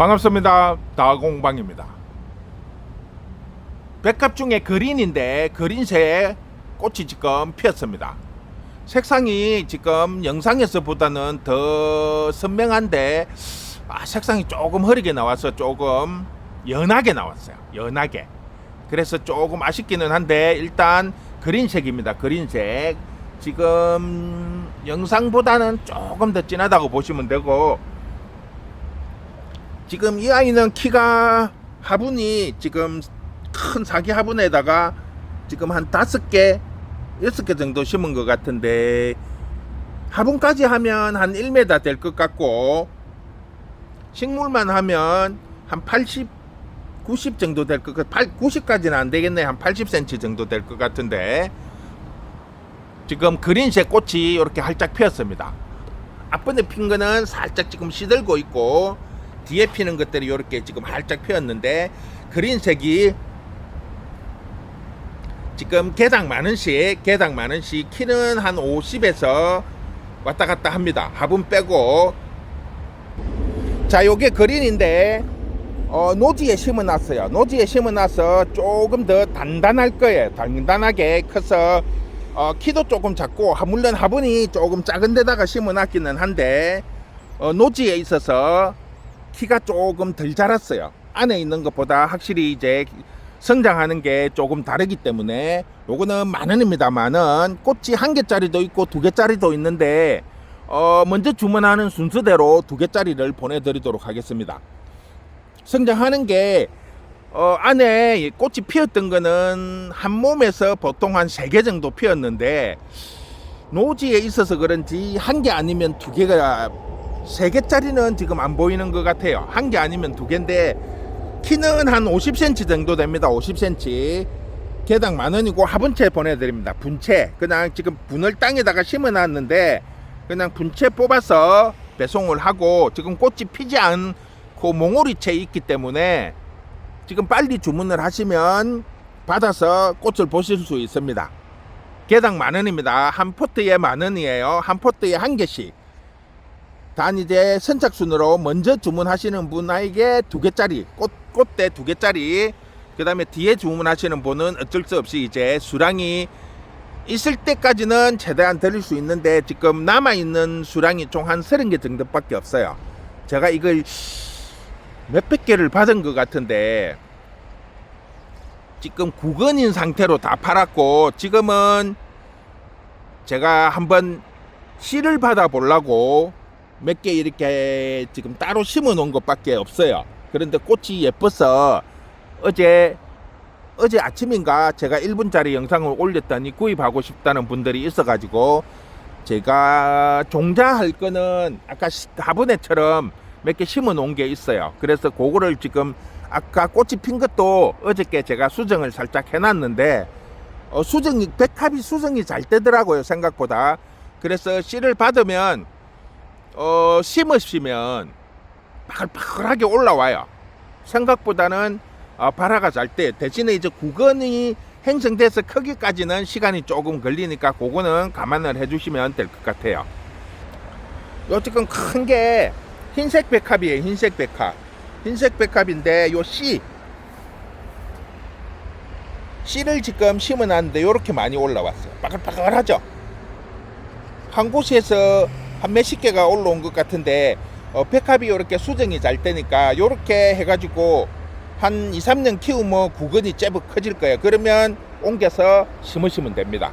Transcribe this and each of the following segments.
반갑습니다. 다공방입니다. 백합 중에 그린인데 그린색 꽃이 지금 피었습니다. 색상이 지금 영상에서 보다는 더 선명한데 아, 색상이 조금 흐리게 나와서 조금 연하게 나왔어요. 연하게. 그래서 조금 아쉽기는 한데 일단 그린색입니다. 그린색. 지금 영상보다는 조금 더 진하다고 보시면 되고 지금 이 아이는 키가 화분이 지금 큰 사기 화분에다가 지금 한 다섯 개, 여섯 개 정도 심은 것 같은데 화분까지 하면 한 1m 될 것 같고 식물만 하면 한 80, 90 정도 될 것 같, 90까지는 안 되겠네. 한 80cm 정도 될 것 같은데 지금 그린색 꽃이 이렇게 활짝 피었습니다. 앞번에 핀 거는 살짝 지금 시들고 있고 뒤에 피는 것들이 이렇게 지금 활짝 피었는데 그린색이 지금 개당 만 원씩 개당 만 원씩 키는 한 50에서 왔다 갔다 합니다. 화분 빼고 자 요게 그린인데 어, 노지에 심어 놨어요. 노지에 심어 놔서 조금 더 단단할 거예요. 단단하게 커서 어, 키도 조금 작고 하- 물론 화분이 조금 작은 데다가 심어 놨기는 한데 어, 노지에 있어서 키가 조금 덜 자랐어요. 안에 있는 것보다 확실히 이제 성장하는 게 조금 다르기 때문에 요거는 만 원입니다. 만 원. 꽃이 한 개짜리도 있고 두 개짜리도 있는데 어, 먼저 주문하는 순서대로 두 개짜리를 보내드리도록 하겠습니다. 성장하는 게 어, 안에 이 꽃이 피었던 거는 한 몸에서 보통 한 세 개 정도 피었는데 노지에 있어서 그런지 한 개 아니면 두 개가 세 개짜리는 지금 안 보이는 것 같아요. 한 개 아니면 두 개인데 키는 한 50cm 정도 됩니다. 50cm. 개당 만 원이고 화분채 보내드립니다. 분채. 그냥 지금 분을 땅에다가 심어놨는데 그냥 분채 뽑아서 배송을 하고 지금 꽃이 피지 않고 몽오리채 있기 때문에 지금 빨리 주문을 하시면 받아서 꽃을 보실 수 있습니다. 개당 만 원입니다. 한 포트에 만 원이에요. 한 포트에 한 개씩. 단 이제 선착순으로 먼저 주문하시는 분에게 두 개짜리 꽃 꽃대 두 개짜리 그 다음에 뒤에 주문하시는 분은 어쩔 수 없이 이제 수량이 있을 때까지는 최대한 드릴 수 있는데 지금 남아 있는 수량이 총한 서른 개 정도밖에 없어요. 제가 이걸 몇백 개를 받은 것 같은데 지금 구건인 상태로 다 팔았고 지금은 제가 한번 씨를 받아 보려고 몇 개 이렇게 지금 따로 심어 놓은 것밖에 없어요. 그런데 꽃이 예뻐서 어제 어제 아침인가 제가 1분짜리 영상을 올렸더니 구입하고 싶다는 분들이 있어가지고 제가 종자할 거는 아까 시- 화분에처럼 몇 개 심어 놓은 게 있어요. 그래서 그거를 지금 아까 꽃이 핀 것도 어저께 제가 수정을 살짝 해놨는데 어, 수정이 백합이 수정이 잘 되더라고요 생각보다. 그래서 씨를 받으면 어, 심으시면 바글바글하게 올라와요. 생각보다는 어, 발화가 잘 돼. 대신에 이제 구건이 행성돼서 크기까지는 시간이 조금 걸리니까 그거는 감안을 해주시면 될 것 같아요. 요 지금 큰 게 흰색 백합이에요. 흰색 백합. 흰색 백합인데 요 씨. 씨를 지금 심어놨는데 요렇게 많이 올라왔어요. 바글바글하죠? 한 곳에서 한 몇십 개가 올라온 것 같은데 어, 백합이 이렇게 수정이 잘 되니까 이렇게 해가지고 한 2, 3년 키우면 구근이 제법 커질 거예요. 그러면 옮겨서 심으시면 됩니다.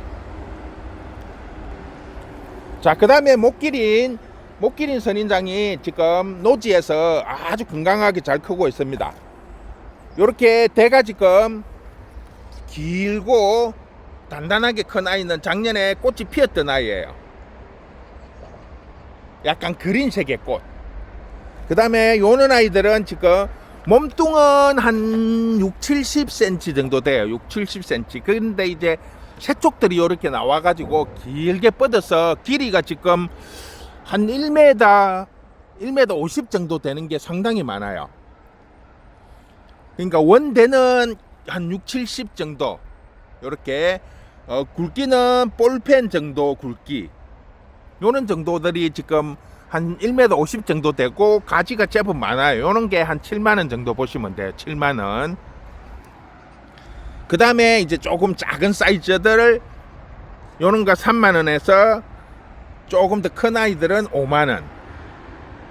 자, 그 다음에 목기린, 목기린 선인장이 지금 노지에서 아주 건강하게 잘 크고 있습니다. 이렇게 대가 지금 길고 단단하게 큰 아이는 작년에 꽃이 피었던 아이예요. 약간 그린색의 꽃. 그 다음에 요는 아이들은 지금 몸뚱은 한 6, 70cm 정도 돼요. 6, 70cm. 그런데 이제 새쪽들이 이렇게 나와가지고 길게 뻗어서 길이가 지금 한 1m, 1m 50 정도 되는 게 상당히 많아요. 그러니까 원대는 한 6, 70 정도. 이렇게 어, 굵기는 볼펜 정도 굵기. 요런 정도들이 지금 한 1m 50 정도 되고 가지가 제법 많아요. 요런 게 한 7만 원 정도 보시면 돼요. 7만 원. 그 다음에 이제 조금 작은 사이즈들을 요런 거 3만 원에서 조금 더 큰 아이들은 5만 원.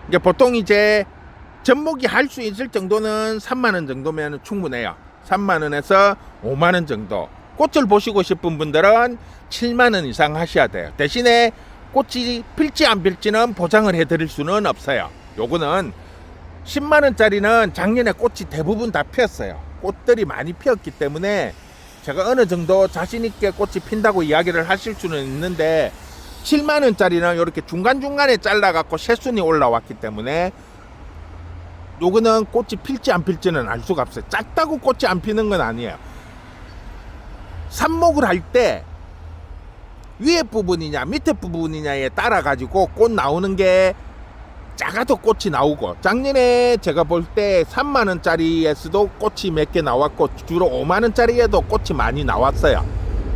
이게 보통 이제 접목이 할 수 있을 정도는 3만 원 정도면 충분해요. 3만 원에서 5만 원 정도. 꽃을 보시고 싶은 분들은 7만 원 이상 하셔야 돼요. 대신에 꽃이 필지 안 필지는 보장을 해드릴 수는 없어요. 요거는 10만 원짜리는 작년에 꽃이 대부분 다 피었어요. 꽃들이 많이 피었기 때문에 제가 어느 정도 자신 있게 꽃이 핀다고 이야기를 하실 수는 있는데 7만 원짜리는 이렇게 중간 중간에 잘라 갖고 새순이 올라왔기 때문에 요거는 꽃이 필지 안 필지는 알 수가 없어요. 작다고 꽃이 안 피는 건 아니에요. 삽목을 할때 위에 부분이냐 밑에 부분이냐에 따라 가지고 꽃 나오는 게 작아도 꽃이 나오고 작년에 제가 볼 때 3만 원짜리에서도 꽃이 몇 개 나왔고 주로 5만 원짜리에도 꽃이 많이 나왔어요.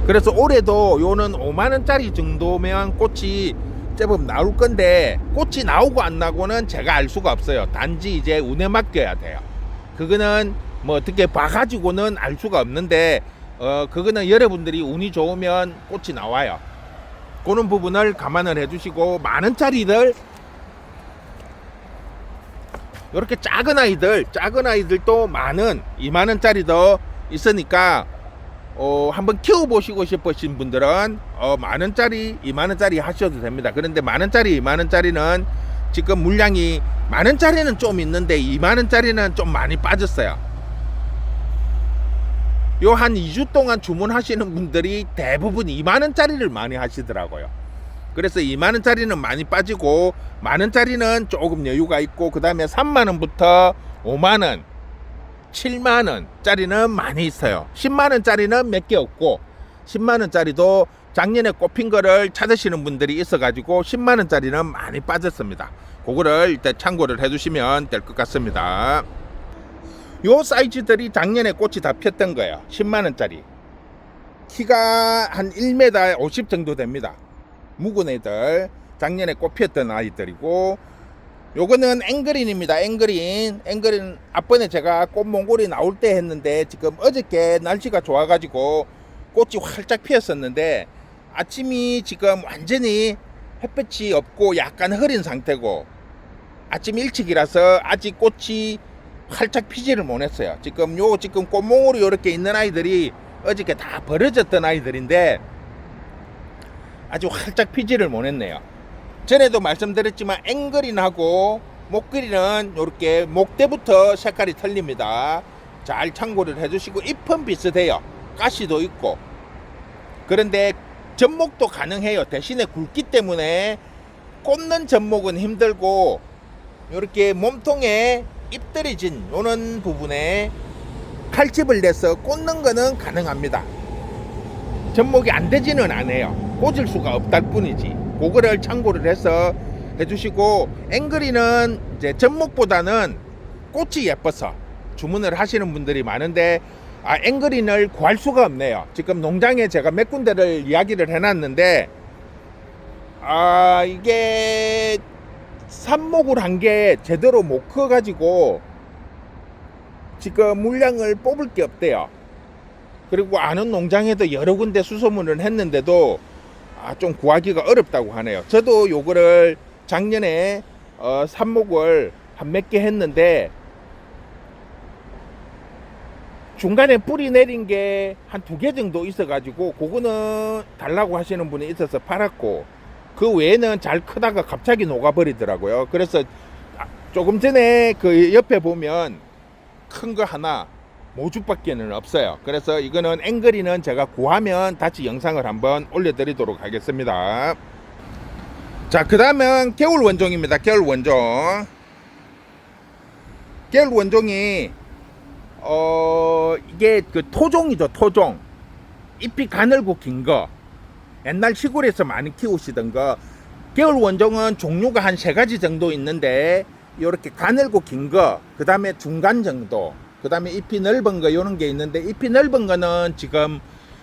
그래서 올해도 요는 5만 원짜리 정도면 꽃이 제법 나올 건데 꽃이 나오고 안 나고는 제가 알 수가 없어요. 단지 이제 운에 맡겨야 돼요. 그거는 뭐 어떻게 봐가지고는 알 수가 없는데 어 그거는 여러분들이 운이 좋으면 꽃이 나와요. 그런 부분을 감안을 해주시고 만 원짜리들 이렇게 작은 아이들 작은 아이들도 만원 2만 원짜리도 있으니까 어, 한번 키워보시고 싶으신 분들은 어, 만 원짜리, 2만 원짜리 하셔도 됩니다. 그런데 만 원짜리, 2만 원짜리는 지금 물량이 만 원짜리는 좀 있는데 2만 원짜리는 좀 많이 빠졌어요. 요 한 2주 동안 주문하시는 분들이 대부분 2만 원짜리를 많이 하시더라고요. 그래서 2만 원짜리는 많이 빠지고 만 원짜리는 조금 여유가 있고 그 다음에 3만 원부터 5만 원, 7만 원짜리는 많이 있어요. 10만 원짜리는 몇 개 없고 10만 원짜리도 작년에 꼽힌 거를 찾으시는 분들이 있어 가지고 10만 원짜리는 많이 빠졌습니다. 그거를 일단 참고를 해 주시면 될 것 같습니다. 요 사이즈들이 작년에 꽃이 다 폈던 거예요. 10만 원짜리. 키가 한 1m 50 정도 됩니다. 묵은 애들 작년에 꽃 피었던 아이들이고 요거는 앵그린입니다. 앵그린. 앵그린 앞번에 제가 꽃 몽골이 나올 때 했는데 지금 어저께 날씨가 좋아가지고 꽃이 활짝 피었었는데 아침이 지금 완전히 햇볕이 없고 약간 흐린 상태고 아침 일찍이라서 아직 꽃이 활짝 피지를 못했어요. 지금 요 지금 꽃몽울이 이렇게 있는 아이들이 어저께 다 버려졌던 아이들인데 아주 활짝 피지를 못했네요. 전에도 말씀드렸지만 앵글인하고 목글이는 이렇게 목대부터 색깔이 틀립니다. 잘 참고를 해주시고 잎은 비슷해요. 가시도 있고 그런데 접목도 가능해요. 대신에 굵기 때문에 꽂는 접목은 힘들고 이렇게 몸통에 잎들이 진 요런 부분에 칼집을 내서 꽂는 거는 가능합니다. 접목이 안 되지는 않아요. 꽂을 수가 없다 뿐이지. 그거를 참고를 해서 해주시고 앵글이는 이제 접목보다는 꽃이 예뻐서 주문을 하시는 분들이 많은데 아, 앵글인을 구할 수가 없네요. 지금 농장에 제가 몇 군데를 이야기를 해놨는데 아 이게 삽목을 한 게 제대로 못 커가지고 지금 물량을 뽑을 게 없대요. 그리고 아는 농장에도 여러 군데 수소문을 했는데도 아, 좀 구하기가 어렵다고 하네요. 저도 요거를 작년에 어, 삽목을 한 몇 개 했는데 중간에 뿌리 내린 게 한 두 개 정도 있어가지고 그거는 달라고 하시는 분이 있어서 팔았고 그 외에는 잘 크다가 갑자기 녹아버리더라고요. 그래서 아, 조금 전에 그 옆에 보면 큰 거 하나 모주밖에는 없어요. 그래서 이거는 앵글이는 제가 구하면 다시 영상을 한번 올려드리도록 하겠습니다. 자, 그 다음은 겨울 원종입니다. 겨울 원종. 겨울 원종이 어 이게 그 토종이죠 토종 잎이 가늘고 긴 거 옛날 시골에서 많이 키우시던 거 겨울 원종은 종류가 한 세 가지 정도 있는데 이렇게 가늘고 긴 거 그 다음에 중간 정도 그 다음에 잎이 넓은 거 이런 게 있는데 잎이 넓은 거는 지금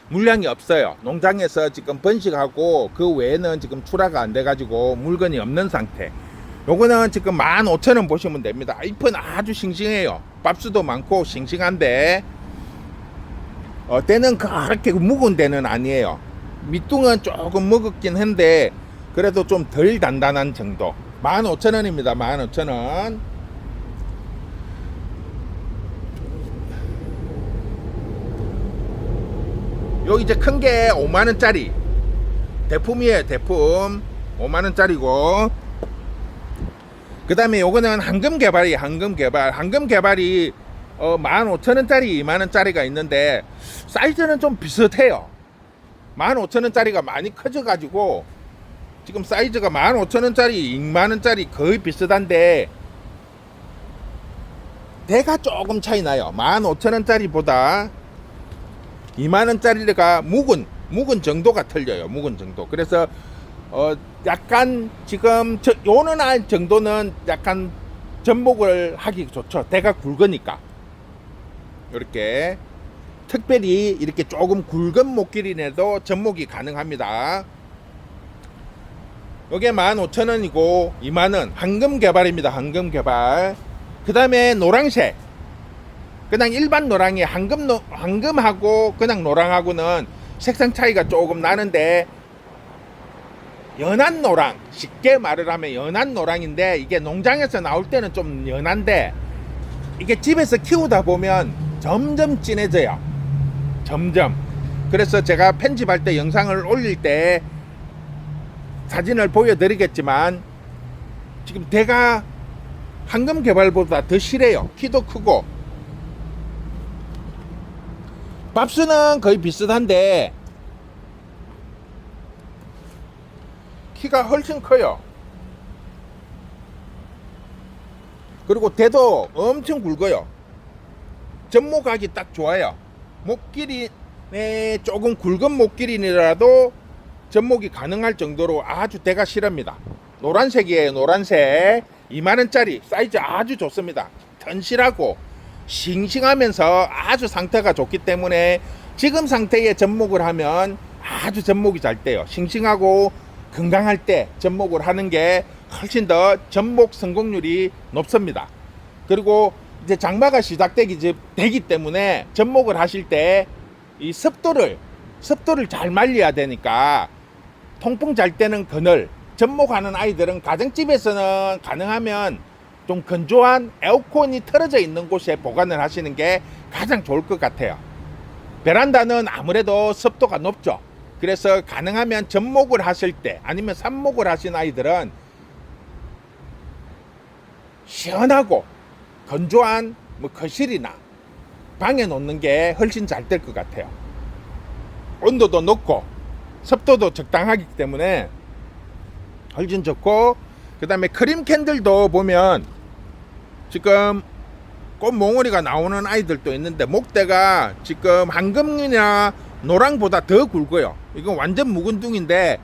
물량이 없어요 농장에서 지금 번식하고 그 외에는 지금 출하가 안 돼 가지고 물건이 없는 상태 요거는 지금 15,000원 보시면 됩니다. 잎은 아주 싱싱해요. 밥수도 많고 싱싱한데 어, 때는 그렇게 묵은 데는 아니에요. 밑둥은 조금 먹었긴 한데 그래도 좀 덜 단단한 정도. 15,000원입니다. 15,000원. 요 이제 큰 게 5만 원짜리 대품이에요 대품 5만 원짜리고 그 다음에 요거는 황금 개발이 황금 개발 황금 개발이 어 15,000원짜리 2만 원짜리가 있는데 사이즈는 좀 비슷해요 15,000원짜리가 많이 커져 가지고 지금 사이즈가 15,000원짜리 2만 원짜리 거의 비슷한데 대가 조금 차이 나요 15,000원짜리보다 2만 원짜리가 묵은 묵은 정도가 틀려요. 묵은 정도. 그래서 어 약간 지금 저 요는 한 정도는 약간 접목을 하기 좋죠. 대가 굵으니까. 이렇게 특별히 이렇게 조금 굵은 목길이내도 접목이 가능합니다. 요게 15,000원이고 2만원 황금 개발입니다. 황금 개발. 그 다음에 노랑색. 그냥 일반 노랑이 황금 노, 황금하고 그냥 노랑하고는 색상 차이가 조금 나는데 연한 노랑 쉽게 말을 하면 연한 노랑인데 이게 농장에서 나올 때는 좀 연한데 이게 집에서 키우다 보면 점점 진해져요 점점 그래서 제가 편집할 때 영상을 올릴 때 사진을 보여드리겠지만 지금 대가 황금 개발보다 더 실해요 키도 크고 밥수는 거의 비슷한데 키가 훨씬 커요. 그리고 대도 엄청 굵어요. 접목하기 딱 좋아요. 목길이 네, 조금 굵은 목길이라도 접목이 가능할 정도로 아주 대가 실합니다. 노란색이에요. 노란색 2만원짜리 사이즈 아주 좋습니다. 튼실하고 싱싱하면서 아주 상태가 좋기 때문에 지금 상태에 접목을 하면 아주 접목이 잘 돼요. 싱싱하고 건강할 때 접목을 하는 게 훨씬 더 접목 성공률이 높습니다. 그리고 이제 장마가 시작되기 지- 되기 때문에 접목을 하실 때 이 습도를 습도를 잘 말려야 되니까 통풍 잘 때는 그늘 접목하는 아이들은 가정집에서는 가능하면 좀 건조한 에어컨이 틀어져 있는 곳에 보관을 하시는 게 가장 좋을 것 같아요. 베란다는 아무래도 습도가 높죠. 그래서 가능하면 접목을 하실 때 아니면 삽목을 하신 아이들은 시원하고 건조한 뭐 거실이나 방에 놓는 게 훨씬 잘 될 것 같아요. 온도도 높고 습도도 적당하기 때문에 훨씬 좋고 그 다음에 크림 캔들도 보면 지금 꽃 몽우리가 나오는 아이들도 있는데 목대가 지금 황금이나 노랑보다 더 굵어요. 이건 완전 묵은 둥인데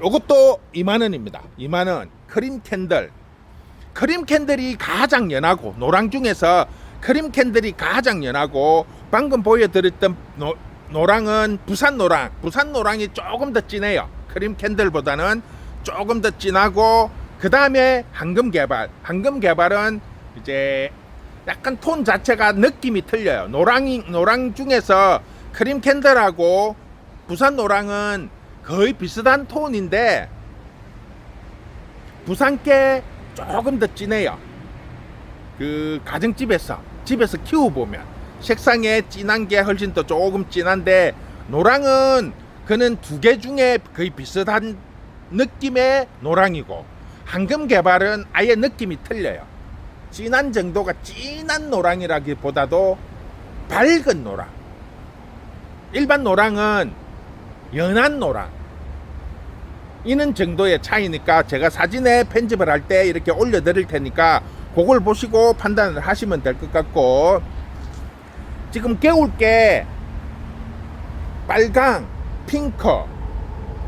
요것도 2만원입니다. 2만원 크림 캔들 크림 캔들이 가장 연하고 노랑 중에서 크림 캔들이 가장 연하고 방금 보여드렸던 노, 노랑은 부산 노랑. 부산 노랑이 조금 더 진해요. 크림 캔들보다는 조금 더 진하고 그 다음에 황금 개발. 황금 개발은 이제 약간 톤 자체가 느낌이 틀려요. 노랑이 노랑 중에서 크림 캔들하고 부산 노랑은 거의 비슷한 톤인데 부산께 조금 더 진해요. 그 가정집에서 집에서 키워보면 색상에 진한 게 훨씬 더 조금 진한데 노랑은 그는 두 개 중에 거의 비슷한 느낌의 노랑이고 황금 개발은 아예 느낌이 틀려요. 진한 정도가 진한 노랑이라기보다도 밝은 노랑. 일반 노랑은 연한 노랑. 이는 정도의 차이니까 제가 사진에 편집을 할 때 이렇게 올려 드릴 테니까 그걸 보시고 판단을 하시면 될 것 같고 지금 겨울게 빨강, 핑크,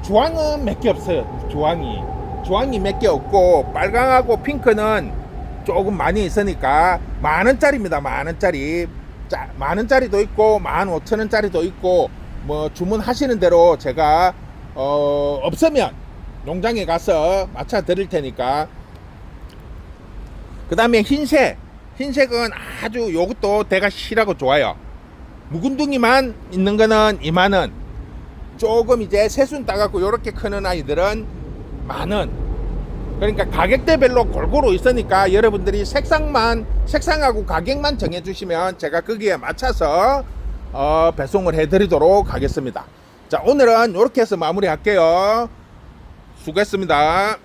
주황은 몇 개 없어요. 주황이 주황이 몇 개 없고 빨강하고 핑크는 조금 많이 있으니까 만 원짜리입니다. 만 원짜리 자, 만 원짜리도 있고 만 오천 원짜리도 있고 뭐 주문하시는 대로 제가 어, 없으면 농장에 가서 맞춰 드릴 테니까. 그 다음에 흰색. 흰색은 아주 요것도 대가 실하고 좋아요. 묵은둥이만 있는 거는 2만원. 조금 이제 새순 따갖고 요렇게 크는 아이들은 만원. 그러니까 가격대별로 골고루 있으니까 여러분들이 색상만 색상하고 가격만 정해주시면 제가 거기에 맞춰서 어, 배송을 해드리도록 하겠습니다. 자 오늘은 이렇게 해서 마무리할게요 수고했습니다